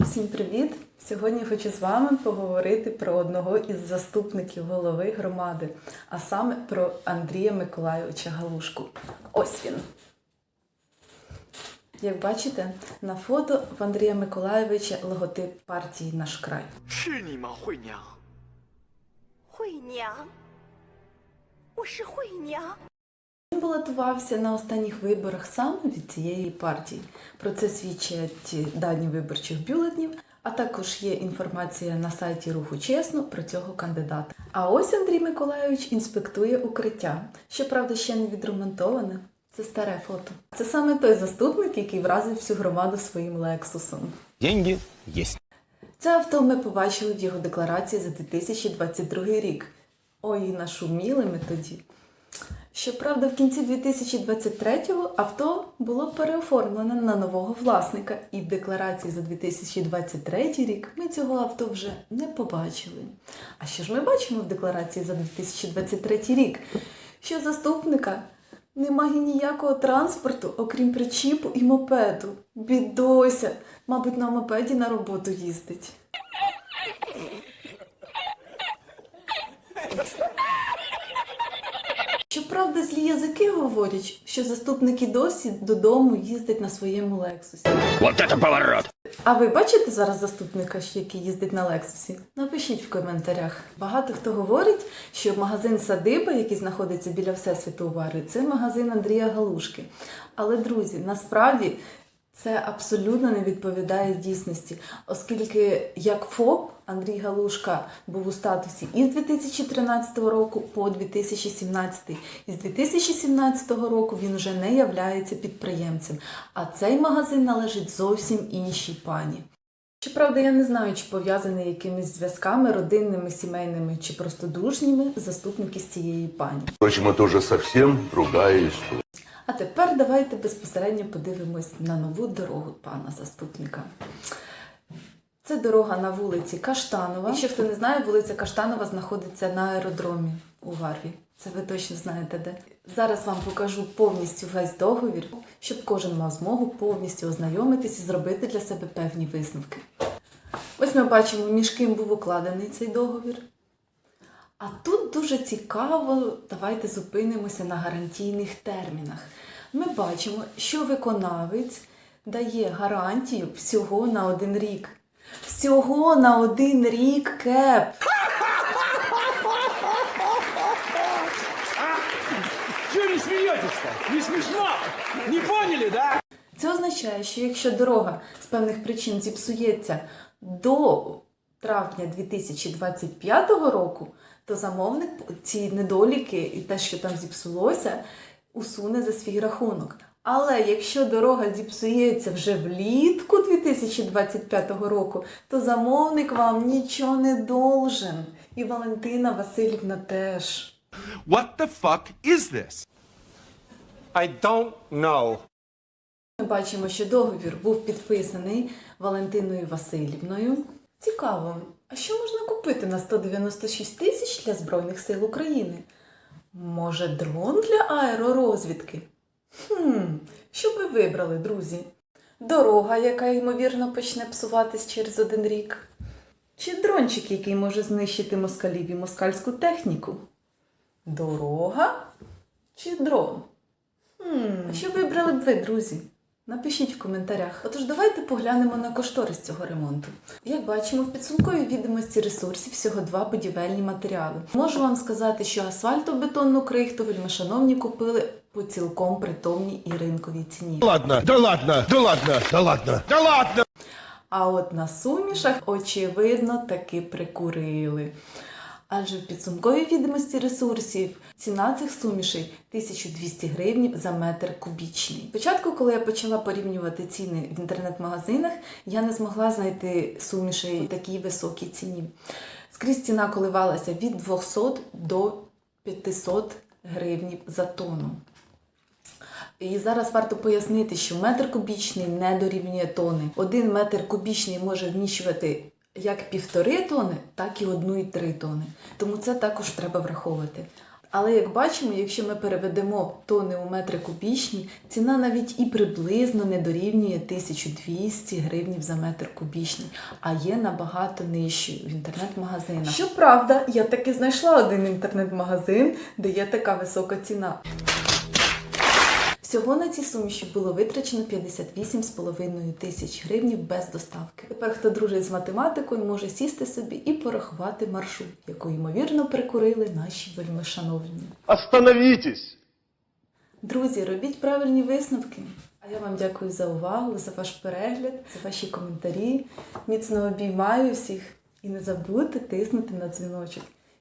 Всім привіт! Сьогодні хочу з вами поговорити про одного із заступників голови громади, а саме про Андрія Миколайовича Галушку. Ось він. Як бачите, на фото в Андрія Миколайовича логотип партії Наш край. 是 балотувався на останніх виборах саме від цієї партії. Про це свідчать дані виборчих бюлетнів, а також є інформація на сайті Руху Чесно про цього кандидата. А ось Андрій Миколайович інспектує укриття. Щоправда, ще не відремонтоване. Це старе фото. Це саме той заступник, який вразив всю громаду своїм лексусом. Деньги есть. Це авто ми побачили в його декларації за 2022 рік. Ой, нашуміли ми тоді. Щоправда, в кінці 2023-го авто було переоформлене на нового власника, і в декларації за 2023 рік ми цього авто вже не побачили. А що ж ми бачимо в декларації за 2023 рік? Що заступника немає ніякого транспорту, окрім причіпу і мопеду. Бідося, мабуть, на мопеді на роботу їздить. Щоправда, злі язики говорять, що заступники досі додому їздять на своєму лексусі. Вот это поворот! А ви бачите зараз заступника, який їздить на лексусі? Напишіть в коментарях. Багато хто говорить, що магазин Садиба, який знаходиться біля Всесвіту Вари, це магазин Андрія Галушки. Але, друзі, насправді це абсолютно не відповідає дійсності, оскільки як ФОП Андрій Галушка був у статусі із 2013 року по 2017. І з 2017 року він вже не являється підприємцем, а цей магазин належить зовсім іншій пані. Щоправда, я не знаю, чи пов'язаний якимись зв'язками родинними, сімейними чи просто дружніми заступники з цієї пані. Впрочем, это уже совсем другая история. А тепер давайте безпосередньо подивимось на нову дорогу пана заступника. Це дорога на вулиці Каштанова. Якщо хто не знає, вулиця Каштанова знаходиться на аеродромі у Варві. Це ви точно знаєте де. Зараз вам покажу повністю весь договір, щоб кожен мав змогу повністю ознайомитись і зробити для себе певні висновки. Ось ми бачимо, між ким був укладений цей договір. А тут дуже цікаво, давайте зупинимося на гарантійних термінах. Ми бачимо, що виконавець дає гарантію всього на один рік. Всього на один рік кеп. Чего не смеетесь-то? Не смешно? Не поняли, да? Це означає, що якщо дорога з певних причин зіпсується до травня 2025 року, то замовник ці недоліки і те, що там зіпсулося, усуне за свій рахунок. Але якщо дорога зіпсується вже влітку 2025 року, то замовник вам нічого не должен. І Валентина Васильівна теж. What the fuck is this? I don't know. Ми бачимо, що договір був підписаний Валентиною Васильівною. Цікаво, а що можна купити на 196 тисяч для Збройних сил України? Може, дрон для аеророзвідки? Хм, що би вибрали, друзі? Дорога, яка ймовірно почне псуватись через один рік? Чи дрончик, який може знищити москалів і москальську техніку? Дорога чи дрон? Хм, що вибрали б ви, друзі? Напишіть в коментарях. Отож, давайте поглянемо на кошторис цього ремонту. Як бачимо, в підсумковій відомості ресурсів всього два будівельні матеріали. Можу вам сказати, що асфальтобетонну крихту вельмишановні купили по цілком притомній і ринковій ціні. Ладно, да ладно, да ладно, да ладно, да ладно! А от на сумішах, очевидно, таки прикурили. Адже в підсумковій відомості ресурсів ціна цих сумішей 1200 гривень за метр кубічний. Спочатку, коли я почала порівнювати ціни в інтернет-магазинах, я не змогла знайти сумішей в такій високій ціні. Скрізь ціна коливалася від 200 до 500 гривень за тонну. І зараз варто пояснити, що метр кубічний не дорівнює тони. Один метр кубічний може вміщувати як півтори тони, так і одну і три тони. Тому це також треба враховувати. Але як бачимо, якщо ми переведемо тони у метри кубічні, ціна навіть і приблизно не дорівнює 1200 гривнів за метр кубічний, а є набагато нижчою в інтернет-магазинах. Щоправда, я таки знайшла один інтернет-магазин, де є така висока ціна. Всього на ці суміші було витрачено 58,5 тисяч гривнів без доставки. Тепер, хто дружить з математикою, може сісти собі і порахувати маршрут, яку ймовірно прикурили наші вельмишановні. Остановитесь! Друзі, робіть правильні висновки. А я вам дякую за увагу, за ваш перегляд, за ваші коментарі. Міцно обіймаю всіх і не забудьте тиснути на дзвіночок.